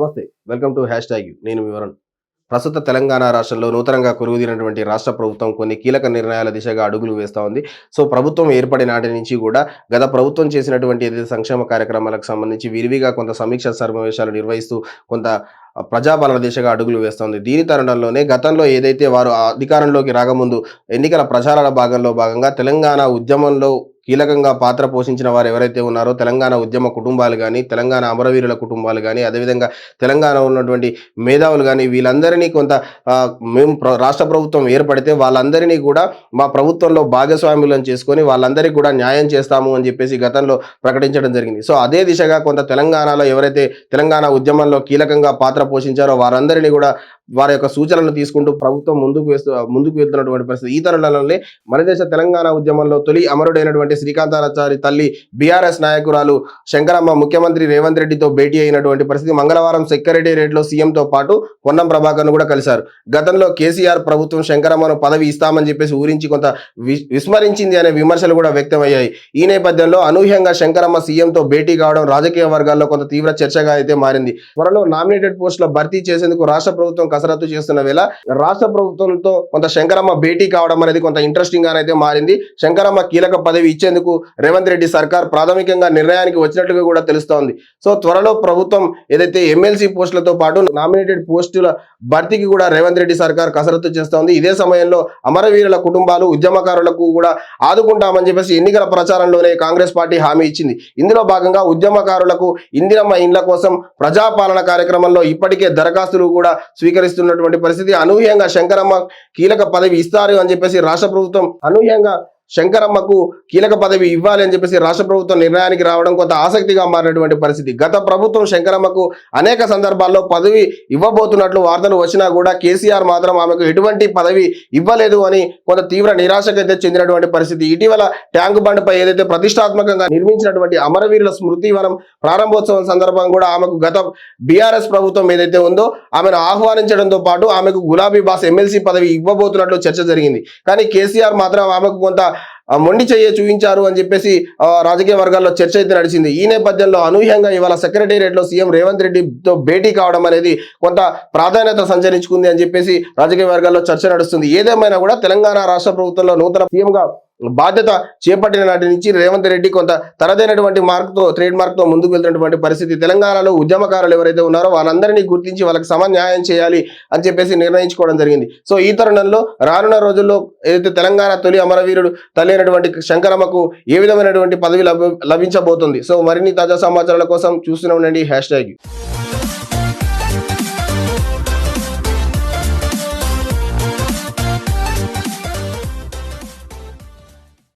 నమస్తే welcome to hash tag నేను వివరణ్ ప్రస్తుత తెలంగాణ రాష్ట్రంలో నూతనంగా కొలువుదీరినటువంటి రాష్ట్ర ప్రభుత్వం కొన్ని కీలక నిర్ణయాల దిశగా అడుగులు వేస్తూ ఉంది. సో ప్రభుత్వం ఏర్పడిన నాటి నుంచి కూడా గత ప్రభుత్వం చేసినటువంటి ఏదైతే సంక్షేమ కార్యక్రమాలకు సంబంధించి విరివిగా కొంత సమీక్ష సమావేశాలు నిర్వహిస్తూ కొంత ప్రజాపాలన దిశగా అడుగులు వేస్తోంది దీని తరుణంలోనే గతంలో ఏదైతే వారు అధికారంలోకి రాకముందు ఎన్నికల ప్రచారాల భాగంలో భాగంగా తెలంగాణ ఉద్యమంలో కీలకంగా పాత్ర పోషించిన వారు ఎవరైతే ఉన్నారో తెలంగాణ ఉద్యమ కుటుంబాలు కానీ తెలంగాణ అమరవీరుల కుటుంబాలు కానీ అదేవిధంగా తెలంగాణ ఉన్నటువంటి మేధావులు కానీ వీళ్ళందరినీ కొంత మేము ప్ర- రాష్ట్ర ప్రభుత్వం ఏర్పడితే వాళ్ళందరినీ కూడా మా ప్రభుత్వంలో భాగస్వాములను చేసుకొని వాళ్ళందరికీ కూడా న్యాయం చేస్తాము అని చెప్పేసి గతంలో ప్రకటించడం జరిగింది. సో అదే దిశగా కొంత తెలంగాణలో ఎవరైతే తెలంగాణ ఉద్యమంలో కీలకంగా పాత్ర పోషించారో వారందరినీ కూడా వారి యొక్క సూచనలు తీసుకుంటూ ప్రభుత్వం ముందుకు వేస్తూ ముందుకు వెళ్తున్నటువంటి పరిస్థితి. ఈ తరుణంలోనే మన దేశ తెలంగాణ ఉద్యమంలో తొలి అమరుడైనటువంటి శ్రీకాంతాచారి తల్లి బీఆర్ఎస్ నాయకురాలు శంకరమ్మ ముఖ్యమంత్రి రేవంత్ రెడ్డితో భేటీ అయినటువంటి పరిస్థితి మంగళవారం సెక్రటేరియట్లో సీఎంతో పాటు పొన్నం ప్రభాకర్ను కూడా కలిశారు. గతంలో కేసీఆర్ ప్రభుత్వం శంకరమ్మను పదవి ఇస్తామని చెప్పేసి ఊరించి కొంత వి- విస్మరించింది అనే విమర్శలు కూడా వ్యక్తమయ్యాయి. ఈ నేపథ్యంలో అనూహ్యంగా శంకరమ్మ సీఎంతో భేటీ కావడం రాజకీయ వర్గాల్లో కొంత తీవ్ర చర్చగా అయితే మారింది. త్వరలో నామినేటెడ్ పోస్టుల భర్తీ చేసేందుకు రాష్ట్ర ప్రభుత్వం కసరత్తు చేస్తున్న వేళ రాష్ట్ర ప్రభుత్వంతో కొంత శంకరమ్మ భేటీ కావడం అనేది కొంత ఇంట్రెస్టింగ్గా అయితే మారింది. శంకరమ్మ కీలక పదవి ఇచ్చేందుకు రేవంత్ రెడ్డి సర్కార్ ప్రాథమికంగా నిర్ణయానికి వచ్చినట్లుగా కూడా తెలుస్తోంది. సో త్వరలో ప్రభుత్వం ఏదైతే ఎమ్మెల్సీ పోస్టులతో పాటు నామినేటెడ్ పోస్టుల భర్తీకి కూడా రేవంత్ రెడ్డి సర్కార్ కసరత్తు చేస్తోంది. ఇదే సమయంలో అమరవీరుల కుటుంబాలు ఉద్యమకారులకు కూడా ఆదుకుంటామని చెప్పేసి ఎన్నికల ప్రచారంలోనే కాంగ్రెస్ పార్టీ హామీ ఇచ్చింది. ఇందులో భాగంగా ఉద్యమకారులకు ఇందిరమ్మ ఇండ్ల కోసం ప్రజాపాలన కార్యక్రమంలో ఇప్పటికే దరఖాస్తులు కూడా చేస్తున్నటువంటి పరిస్థితి. అనూహ్యంగా శంకరమ్మ కీలక పదవి ఇస్తారు అని చెప్పేసి రాష్ట్ర ప్రభుత్వం అనూహ్యంగా శంకరమ్మకు కీలక పదవి ఇవ్వాలి అని చెప్పేసి రాష్ట్ర ప్రభుత్వం నిర్ణయానికి రావడం కొంత ఆసక్తిగా మారినటువంటి పరిస్థితి. గత ప్రభుత్వం శంకరమ్మకు అనేక సందర్భాల్లో పదవి ఇవ్వబోతున్నట్లు వార్తలు వచ్చినా కూడా కేసీఆర్ మాత్రం ఆమెకు ఎటువంటి పదవి ఇవ్వలేదు అని కొంత తీవ్ర నిరాశకైతే చెందినటువంటి పరిస్థితి. ఇటీవల ట్యాంక్ బండ్పై ఏదైతే ప్రతిష్టాత్మకంగా నిర్మించినటువంటి అమరవీరుల స్మృతివనం ప్రారంభోత్సవం సందర్భం కూడా ఆమెకు గత బీఆర్ఎస్ ప్రభుత్వం ఏదైతే ఉందో ఆమెను ఆహ్వానించడంతో పాటు ఆమెకు గులాబీ బాస్ ఎమ్మెల్సీ పదవి ఇవ్వబోతున్నట్లు చర్చ జరిగింది. కానీ కేసీఆర్ మాత్రం ఆమెకు కొంత మొండి చెయ్య చూపించారు అని చెప్పేసి రాజకీయ వర్గాల్లో చర్చ అయితే నడిచింది. ఈ నేపథ్యంలో అనూహ్యంగా ఇవాళ సెక్రటేరియట్లో సీఎం రేవంత్ రెడ్డితో భేటీ కావడం అనేది కొంత ప్రాధాన్యత సంచరించుకుంది అని చెప్పేసి రాజకీయ వర్గాల్లో చర్చ నడుస్తుంది. ఏదేమైనా కూడా తెలంగాణ రాష్ట్ర ప్రభుత్వంలో నూతన సీఎంగా బాధ్యత చేపట్టిన నాటి నుంచి రేవంత్ రెడ్డి కొంత తరదైనటువంటి మార్క్తో ట్రేడ్ మార్క్తో ముందుకు వెళ్తున్నటువంటి పరిస్థితి. తెలంగాణలో ఉద్యమకారులు ఎవరైతే ఉన్నారో వాళ్ళందరినీ గుర్తించి వాళ్ళకి సమన్యాయం చేయాలి అని చెప్పేసి నిర్ణయించుకోవడం జరిగింది. సో ఈ తరుణంలో రానున్న రోజుల్లో ఏదైతే తెలంగాణ తొలి అమరవీరుడు తల్లి అయినటువంటి శంకరమ్మకు ఏ విధమైనటువంటి పదవి లభ- లభించబోతుంది? సో మరిన్ని తాజా సమాచారాల కోసం చూస్తూనే ఉండండి. Hash tag